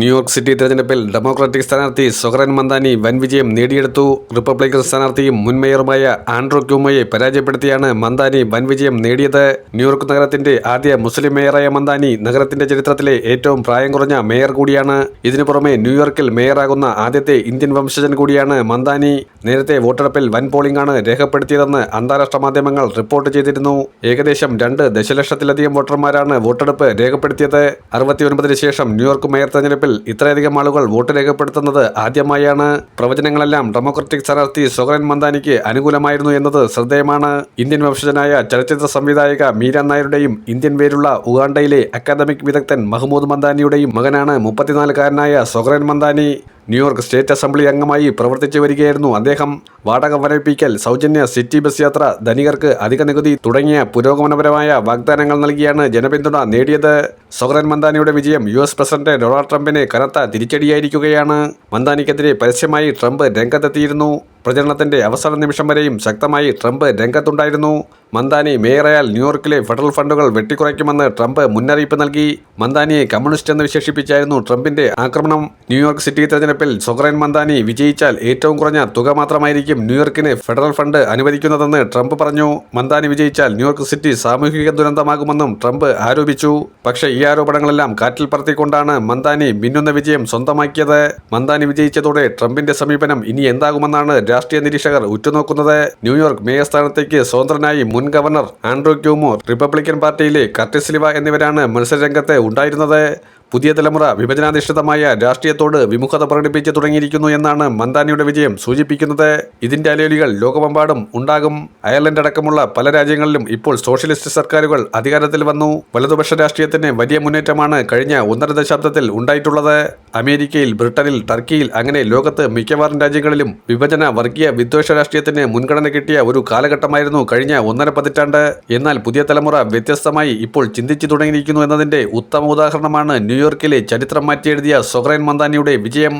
New York city തെരഞ്ഞെടുപ്പിൽ democratic സ്ഥാനാർത്ഥി സൊഹറൻ Mamdani വൻ വിജയം നേടിയെടുത്തു. റിപ്പബ്ലിക്കൻ സ്ഥാനാർത്ഥിയും മുൻ മേയറുമായ ആൻഡ്രോ ക്യൂമയെ പരാജയപ്പെടുത്തിയാണ് മന്ദാനി വൻ വിജയം നേടിയത്. ന്യൂയോർക്ക് നഗരത്തിന്റെ ആദ്യ മുസ്ലിം മേയറായ മന്ദാനി നഗരത്തിന്റെ ചരിത്രത്തിലെ ഏറ്റവും പ്രായം കുറഞ്ഞ മേയർ കൂടിയാണ്. ഇതിനു പുറമെ ന്യൂയോർക്കിൽ മേയറാകുന്ന ആദ്യത്തെ ഇന്ത്യൻ വംശജൻ കൂടിയാണ് മന്ദാനി. നേരത്തെ വോട്ടെടുപ്പിൽ വൻ പോളിംഗ് ആണ് രേഖപ്പെടുത്തിയതെന്ന് അന്താരാഷ്ട്ര മാധ്യമങ്ങൾ റിപ്പോർട്ട് ചെയ്തിരുന്നു. ഏകദേശം രണ്ട് ദശലക്ഷത്തിലധികം വോട്ടർമാരാണ് വോട്ടെടുപ്പ് രേഖപ്പെടുത്തിയത്. അറുപത്തിയൊൻപതിന് ശേഷം ന്യൂയോർക്ക് മേയർ തെരഞ്ഞെടുപ്പിൽ ഇത്രയധികം ആളുകൾ വോട്ട് രേഖപ്പെടുത്തുന്നത് ആദ്യമായാണ്. പ്രവചനങ്ങളെല്ലാം ഡെമോക്രാറ്റിക് സ്ഥാനാർത്ഥി സൊഹറൻ മന്ദാനിക്ക് അനുകൂലമായിരുന്നു എന്നത് ശ്രദ്ധേയമാണ്. ഇന്ത്യൻ വംശജനായ ചലച്ചിത്ര സംവിധായക മീര നായരുടെയും ഇന്ത്യൻ പേരുള്ള ഉഗാണ്ടയിലെ അക്കാദമിക് വിദഗ്ധൻ മഹ്മൂദ് മന്ദാനിയുടെയും മകനാണ് മുപ്പത്തിനാലുകാരനായ Zohran Mamdani. New York state assembly അംഗമായി പ്രവർത്തിച്ചു വരികയായിരുന്നു അദ്ദേഹം. വാടക വരവിപ്പിക്കൽ സൗജന്യ സിറ്റി ബസ് യാത്ര ധനികർക്ക് അധിക നികുതി തുടങ്ങിയ പുരോഗമനപരമായ വാഗ്ദാനങ്ങൾ നൽകിയാണ് ജനപിന്തുണ നേടിയത്. സൊഹറൻ മന്ദാനിയുടെ വിജയം യു എസ് പ്രസിഡന്റ് ഡൊണാൾഡ് ട്രംപിനെ കനത്ത തിരിച്ചടിയായിരിക്കുകയാണ്. മന്ദാനിക്കെതിരെ പരസ്യമായി ട്രംപ് രംഗത്തെത്തിയിരുന്നു. പ്രചരണത്തിന്റെ അവസാന നിമിഷം വരെയും ശക്തമായി ട്രംപ് രംഗത്തുണ്ടായിരുന്നു. മന്ദാനി മേയറയാൽ ന്യൂയോർക്കിലെ ഫെഡറൽ ഫണ്ടുകൾ വെട്ടിക്കുറയ്ക്കുമെന്ന് ട്രംപ് മുന്നറിയിപ്പ് നൽകി. മന്ദാനിയെ കമ്മ്യൂണിസ്റ്റ് എന്ന് വിശേഷിപ്പിച്ചായിരുന്നു ട്രംപിന്റെ ആക്രമണം. ന്യൂയോർക്ക് സിറ്റി തെരഞ്ഞെടുപ്പിൽ സൊഹറൻ മന്ദാനി വിജയിച്ചാൽ ഏറ്റവും കുറഞ്ഞ തുക മാത്രമായിരിക്കും ന്യൂയോർക്കിന് ഫെഡറൽ ഫണ്ട് അനുവദിക്കുന്നതെന്ന് ട്രംപ് പറഞ്ഞു. മന്ദാനി വിജയിച്ചാൽ ന്യൂയോർക്ക് സിറ്റി സാമൂഹിക ദുരന്തമാകുമെന്നും ട്രംപ് ആരോപിച്ചു. പക്ഷേ ഈ ആരോപണങ്ങളെല്ലാം കാറ്റിൽ പറത്തിക്കൊണ്ടാണ് മന്ദാനി മിന്നുന്ന വിജയം സ്വന്തമാക്കിയത്. മന്ദാനി വിജയിച്ചതോടെ ട്രംപിന്റെ സമീപനം ഇനി എന്താകുമെന്നാണ് രാഷ്ട്രീയ നിരീക്ഷകർ ഉറ്റുനോക്കുന്നത് ന്യൂയോർക്ക് മേയർ സ്ഥാനത്തേക്ക് സ്വതന്ത്രനായി മുൻ ഗവർണർ ആൻഡ്രൂ ക്യൂമോ റിപ്പബ്ലിക്കൻ പാർട്ടിയിലെ കർട്ടിസ് ലിവ എന്നിവരാണ് മത്സരരംഗത്ത് ഉണ്ടായിരുന്നത്. പുതിയ തലമുറ വിഭജനാധിഷ്ഠിതമായ രാഷ്ട്രീയത്തോട് വിമുഖത പ്രകടിപ്പിച്ച് തുടങ്ങിയിരിക്കുന്നു എന്നാണ് മന്ദാനിയുടെ വിജയം സൂചിപ്പിക്കുന്നത്. ഇതിന്റെ അലയൊലികൾ ലോകമെമ്പാടും ഉണ്ടാകും. അയർലൻഡ് അടക്കമുള്ള പല രാജ്യങ്ങളിലും ഇപ്പോൾ സോഷ്യലിസ്റ്റ് സർക്കാരുകൾ അധികാരത്തിൽ വന്നു. വലതുപക്ഷ രാഷ്ട്രീയത്തിന് വലിയ മുന്നേറ്റമാണ് കഴിഞ്ഞ ഒന്നര ദശാബ്ദത്തിൽ ഉണ്ടായിട്ടുള്ളത്. അമേരിക്കയിൽ ബ്രിട്ടനിൽ ടർക്കിയിൽ അങ്ങനെ ലോകത്ത് മിക്കവാറും രാജ്യങ്ങളിലും വിഭജന വർഗീയ വിദ്വേഷ രാഷ്ട്രീയത്തിന് മുൻഗണന കിട്ടിയ ഒരു കാലഘട്ടമായിരുന്നു കഴിഞ്ഞ ഒന്നര പതിറ്റാണ്ട്. എന്നാൽ പുതിയ തലമുറ വ്യത്യസ്തമായി ഇപ്പോൾ ചിന്തിച്ചു തുടങ്ങിയിരിക്കുന്നു എന്നതിന്റെ ഉത്തമ ഉദാഹരണമാണ് ന്യൂയോർക്കിലെ ചരിത്രം മാറ്റിയെഴുതിയ സൊഹ്രൈൻ മന്ദാനിയുടെ വിജയം.